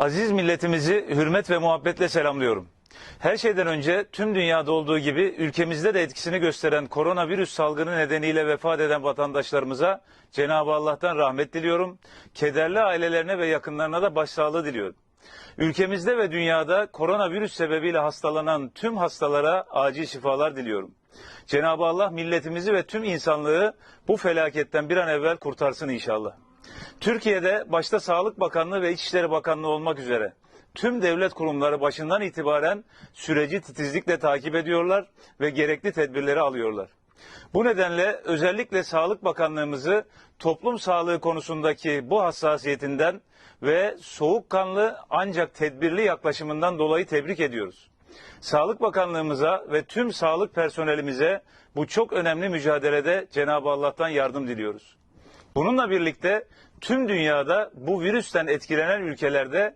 Aziz milletimizi hürmet ve muhabbetle selamlıyorum. Her şeyden önce tüm dünyada olduğu gibi ülkemizde de etkisini gösteren koronavirüs salgını nedeniyle vefat eden vatandaşlarımıza Cenab-ı Allah'tan rahmet diliyorum. Kederli ailelerine ve yakınlarına da başsağlığı diliyorum. Ülkemizde ve dünyada koronavirüs sebebiyle hastalanan tüm hastalara acil şifalar diliyorum. Cenab-ı Allah milletimizi ve tüm insanlığı bu felaketten bir an evvel kurtarsın inşallah. Türkiye'de başta Sağlık Bakanlığı ve İçişleri Bakanlığı olmak üzere tüm devlet kurumları başından itibaren süreci titizlikle takip ediyorlar ve gerekli tedbirleri alıyorlar. Bu nedenle özellikle Sağlık Bakanlığımızı toplum sağlığı konusundaki bu hassasiyetinden ve soğukkanlı ancak tedbirli yaklaşımından dolayı tebrik ediyoruz. Sağlık Bakanlığımıza ve tüm sağlık personelimize bu çok önemli mücadelede Cenab-ı Allah'tan yardım diliyoruz. Bununla birlikte tüm dünyada bu virüsten etkilenen ülkelerde